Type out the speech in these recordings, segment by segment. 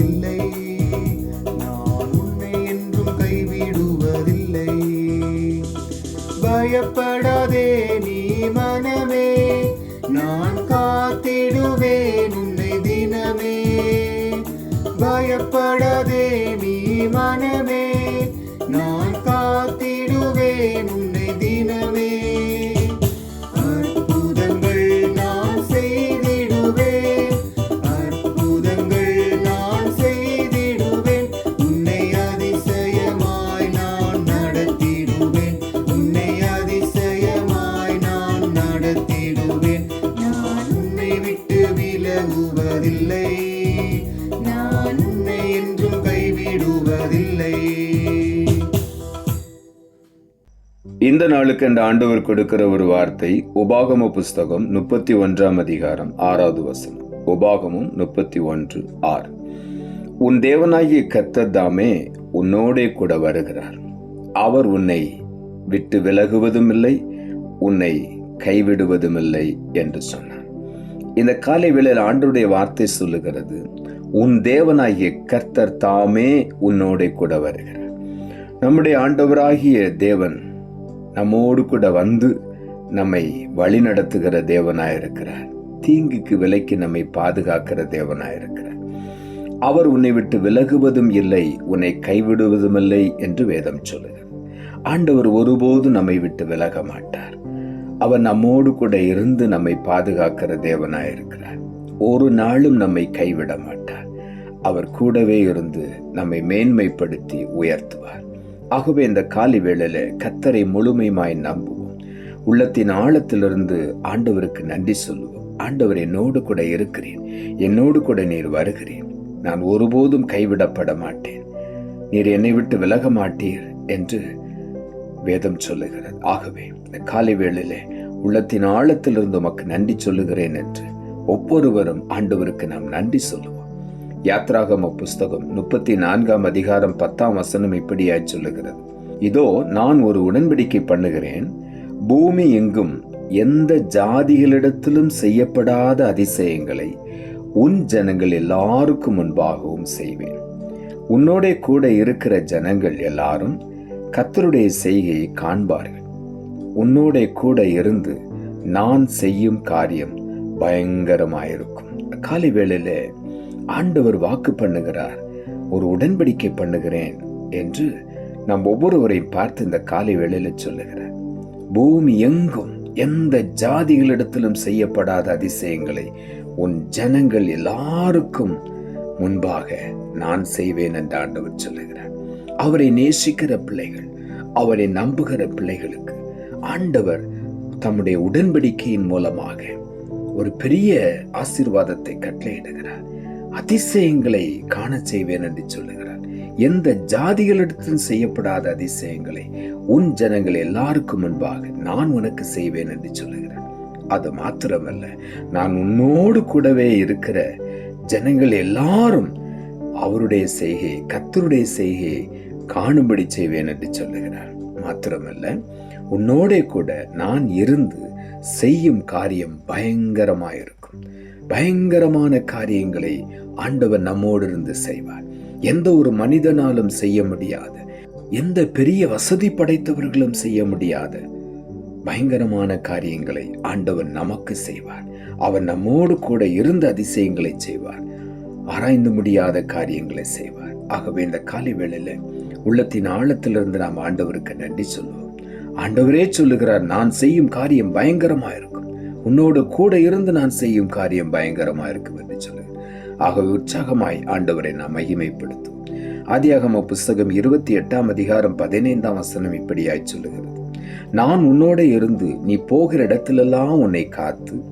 விலகுவதில்லை நான் உன்னை என்றும் கைவிடுவதில்லை. பயப்படாதே நீ மனமே நான் காத்திடுவேன் உன்னை தினமே. பயப்படாதே நீ மனமே நான் காத்திடுவேன் உன்னை கைவிடுவதில்லை இந்த நாளுக்கு இந்த ஆண்டவர் கொடுக்கிற ஒரு வார்த்தை உபாகம புஸ்தகம் முப்பத்தி ஒன்றாம் அதிகாரம் ஆறாவது வசனம். உபாகமும் முப்பத்தி ஒன்று ஆறு. உன் தேவனாகிய கத்ததாமே உன்னோடே கூட வருகிறார். அவர் உன்னை விட்டு விலகுவதும் இல்லை உன்னை கைவிடுவதும் இல்லை என்று சொன்னார். இந்த காலை வேளையில் ஆண்டருடைய வார்த்தை சொல்லுகிறது உன் தேவனாகிய கர்த்தர் தாமே உன்னோட கூட வருகிறார். நம்முடைய ஆண்டவராகிய தேவன் நம்மோடு கூட வந்து நம்மை வழிநடத்துகிற தேவனாயிருக்கிறார் தீங்குக்கு விலைக்கு நம்மை பாதுகாக்கிற தேவனாயிருக்கிறார் அவர் உன்னை விட்டு விலகுவதும் இல்லை உன்னை கைவிடுவதும் இல்லை என்று வேதம் சொல்லுகிறார் ஆண்டவர் ஒருபோது நம்மை விட்டு விலக மாட்டார் அவர் நம்மோடு கூட இருந்து நம்மை பாதுகாக்கிற தேவனாயிருக்கிறார் ஒரு நாளும் நம்மை கைவிட மாட்டார் அவர் கூடவே இருந்து நம்மை மேன்மைப்படுத்தி உயர்த்துவார். ஆகவே இந்த காலை வேளையில கத்தரை முழுமையுமாய் நம்புவோம். உள்ளத்தின் ஆழத்திலிருந்து ஆண்டவருக்கு நன்றி சொல்லுவோம். ஆண்டவர் என்னோடு கூட இருக்கிறேன் என்னோடு கூட நீர் வருகிறேன் நான் ஒருபோதும் கைவிடப்பட மாட்டேன். நீர் என்னை விட்டு விலக மாட்டீர் என்று வேதம் சொல்லுகிறது. ஆகவே இந்த காலை வேளையிலே உள்ளத்தின் ஆழத்திலிருந்து உமக்கு நன்றி சொல்லுகிறேன் என்று ஒவ்வொருவரும் ஆண்டவருக்கு நாம் நன்றி சொல்லுவோம். யாத்ராகம புஸ்தகம் முப்பத்தி நான்காம் அதிகாரம் பத்தாம் வசனம் இப்படியாய் சொல்லுகிறது. இதோ நான் ஒரு உடன்படிக்கை பண்ணுகிறேன். பூமி எங்கும் எந்த ஜாதிகளிடத்திலும் செய்யப்படாத அதிசயங்களை உன் ஜனங்கள் எல்லாருக்கும் முன்பாகவும் செய்வேன். உன்னோட கூட இருக்கிற ஜனங்கள் எல்லாரும் கத்தருடைய செய்கையை காண்பார்கள். உன்னோட கூட இருந்து நான் செய்யும் காரியம் பயங்கரமாயிருக்கும். காலை வேளையில ஆண்டவர் வாக்கு பண்ணுகிறார். ஒரு உடன்படிக்கை பண்ணுகிறேன் என்று நாம் ஒவ்வொருவரையும் பார்த்து இந்த காலை வேளையில சொல்லுகிறார். பூமி எங்கும் எந்த ஜாதிகளிடத்திலும் செய்யப்படாத அதிசயங்களை உன் ஜனங்கள் எல்லாருக்கும் முன்பாக நான் செய்வேன் என்று ஆண்டவர் சொல்லுகிறார். அவரை நேசிக்கிற பிள்ளைகள் அவரை நம்புகிற பிள்ளைகளுக்கு ஆண்டவர் தம்முடைய உடன்படிக்கையின் மூலமாக ஒரு பெரிய ஆசீர்வாதத்தை கட்டளையிடுகிறார் அதிசயங்களை காண செய்வேன் என்று சொல்லுகிறார். எந்த ஜாதிகளிடத்தில் செய்யப்படாத அதிசயங்களை உன் ஜனங்கள் எல்லாருக்கும் முன்பாக நான் உனக்கு செய்வேன் என்று சொல்லுகிறார். அது மாத்திரமல்ல நான் உன்னோடு கூடவே இருக்கிற ஜனங்கள் எல்லாரும் அவருடைய செய்கையை கத்தருடைய செய்கையை காணும்படி செய்வேன் என்று சொல்லுகிறார். மாத்திரமல்ல உன்னோடே கூட நான் இருந்து செய்யும் காரியம் பயங்கரமாயிருக்கும். பயங்கரமான காரியங்களை ஆண்டவர் நம்மோடு இருந்து செய்வார். எந்த ஒரு மனிதனாலும் செய்ய முடியாத. எந்த பெரிய வசதி படைத்தவர்களும் செய்ய முடியாத. பயங்கரமான காரியங்களை ஆண்டவர் நமக்கு செய்வார். அவர் நம்மோடு கூட இருந்த அதிசயங்களை செய்வார். ஆராய்ந்து முடியாத காரியங்களை செய்வார். ஆகவே இந்த காலை வேளையில் உள்ளத்தின் ஆழத்திலிருந்து நாம் ஆண்டவருக்கு நன்றி சொல்லுவோம். ஆண்டவரே சொல்லுகிறார் நான் செய்யும் காரியம் பயங்கரமா இருக்கும் உன்னோடு கூட இருந்து நான் செய்யும் காரியம் பயங்கரமா இருக்கும் என்று சொல்லுகிறார். ஆகவே உற்சாகமாய் ஆண்டவரை நாம் மகிமைப்படுத்தும் ஆதியாகம புஸ்தகம் இருபத்தி எட்டாம் அதிகாரம் பதினைந்தாம் வசனம் இப்படியாய் சொல்லுகிறது. நான் உன்னோட இருந்து நீ போகிற இடத்திலெல்லாம் உன்னை காத்து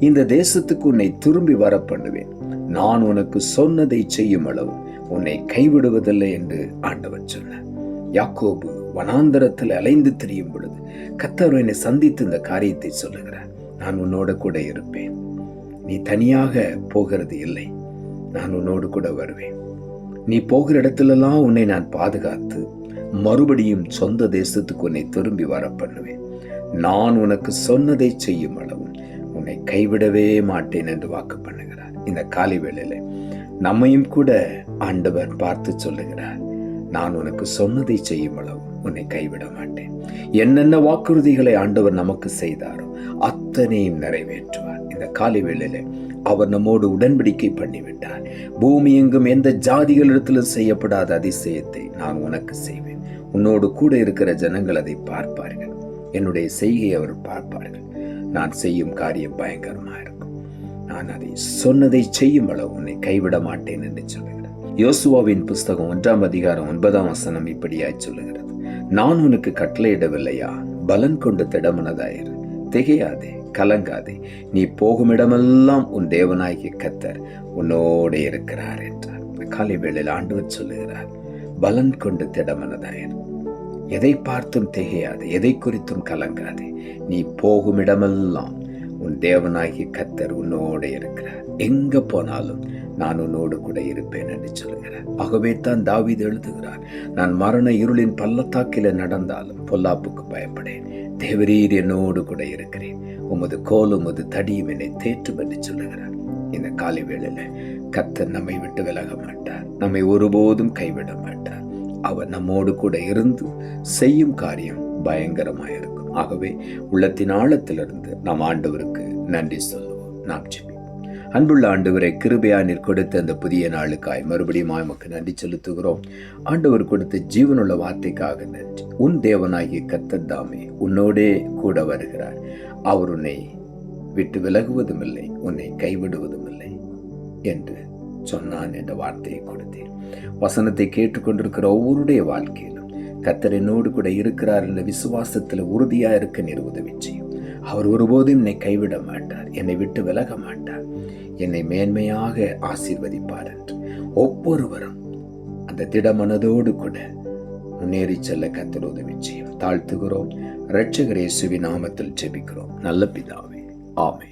இந்த தேசத்துக்கு உன்னை திரும்பி வர பண்ணுவேன் நான் உனக்கு சொன்னதை செய்யும் அளவு. உன்னை கைவிடுவதில்லை என்று ஆண்டவர் சொன்னார். யாக்கோபு வனாந்தரத்தில் அலைந்து திரியும் பொழுது கத்தர் என்னை சந்தித்து இந்த காரியத்தை சொல்லுகிறார். நான் உன்னோட கூட இருப்பேன். நீ தனியாக போகிறது இல்லை. நான் உன்னோடு கூட வருவேன். நீ போகிற இடத்திலெல்லாம் உன்னை நான் பாதுகாத்து மறுபடியும் சொந்த தேசத்துக்கு உன்னை திரும்பி வர பண்ணுவேன். நான் உனக்கு சொன்னதை செய்யும் அளவும் உன்னை கைவிடவே மாட்டேன் என்று வாக்கு பண்ணுகிறார். இந்த காலை வேளையில் நம்மையும் கூட ஆண்டவர் பார்த்து சொல்லுகிறார் நான் உனக்கு சொன்னதை செய்யும் அளவு உன்னை கைவிட மாட்டேன். என்னென்ன வாக்குறுதிகளை ஆண்டவர் நமக்கு செய்தாரோ அத்தனையும் நிறைவேற்றுவார். இந்த காலை வேளையில அவர் நம்மோடு உடன்படிக்கை பண்ணிவிட்டார். பூமி எங்கும் எந்த ஜாதிகளிடத்திலும் செய்யப்படாத அதிசயத்தை நான் உனக்கு செய்வேன். உன்னோடு கூட இருக்கிற ஜனங்கள் அதை பார்ப்பார்கள். என்னுடைய செய்கையை அவர் பார்ப்பார்கள். நான் செய்யும் காரியம் பயங்கரமா இருக்கும். நான் அதை சொன்னதை செய்யும் அளவு உன்னை கைவிட மாட்டேன் என்று சொல்லுவேன் யோசுவாவின் புஸ்தகம் ஒன்றாம் அதிகாரம் ஒன்பதாம் வசனம் இப்படியாய் சொல்லுகிறது. நான் உனக்கு கட்டளையிடவில்லையா? பலன் கொண்டு திடமனதாயிரு. திகையாதே கலங்காதே. நீ போகும் இடமெல்லாம் உன் தேவனாகிய கத்தர் உன்னோட இருக்கிறார் என்றார். காலை வேளையில் ஆண்டவர் சொல்லுகிறார் பலன் கொண்டு திடமனதாயிரு. எதை பார்த்தும் திகையாதே எதை குறித்தும் கலங்காதே. நீ போகும் இடமெல்லாம் உன் தேவனாகி கத்தர் உன்னோட இருக்கிறார். எங்க போனாலும் நான் உன்னோடு கூட இருப்பேன் என்று சொல்லுகிறார். ஆகவே தான் தாவீது எழுதுகிறார் நான் மரண இருளின் பள்ளத்தாக்கில நடந்தாலும் பொல்லாப்புக்கு பயப்படேன். தேவரீர் என்னோடு கூட இருக்கிறேன். உமது கோல் உமது தடியும் என்னை தேற்றும் என்று சொல்லுகிறார். இந்த காலை வேளையில கத்தர் நம்மை விட்டு விலக மாட்டார். நம்மை ஒருபோதும் கைவிட மாட்டார். அவர் நம்மோடு கூட இருந்து செய்யும் காரியம் பயங்கரமாயிருக்கும். ஆகவே உள்ளத்தின் ஆழத்திலிருந்து நாம் ஆண்டவருக்கு நன்றி சொல்லுவோம். நாம் ஜெபிப்போம். அன்புள்ள ஆண்டவரை கிருபையா நீர் கொடுத்த அந்த புதிய நாளுக்காய் மறுபடியும் உமக்கு நன்றி செலுத்துகிறோம். ஆண்டவர் கொடுத்த ஜீவனுள்ள வார்த்தைக்காக நன்றி. உன் தேவனாகிய கத்தத்தாமே உன்னோடே கூட வருகிறார். அவர் உன்னை விட்டு விலகுவதும் இல்லை உன்னை கைவிடுவதும் இல்லை என்று சொன்னான் என்ற வார்த்தையை கொடுத்தேன். வசனத்தை கேட்டுக்கொண்டிருக்கிற ஒவ்வொருடைய வாழ்க்கையிலும் கத்தர் என்னோடு கூட இருக்கிறார் என்ற விசுவாசத்தில் உறுதியா இருக்க நீர் உதவி செய்யும். அவர் ஒருபோதும் என்னை கைவிட மாட்டார் என்னை விட்டு விலக மாட்டார். என்னை மேன்மையாக ஆசீர்வதிப்பார் என்று ஒவ்வொருவரும் அந்த திடமனதோடு கூட முன்னேறி செல்ல கத்தர் உதவி செய்யும். தாழ்த்துகிறோம். இரட்சகரேசுவி நாமத்தில் ஜெபிக்கிறோம். நல்ல பிதாவே. ஆமை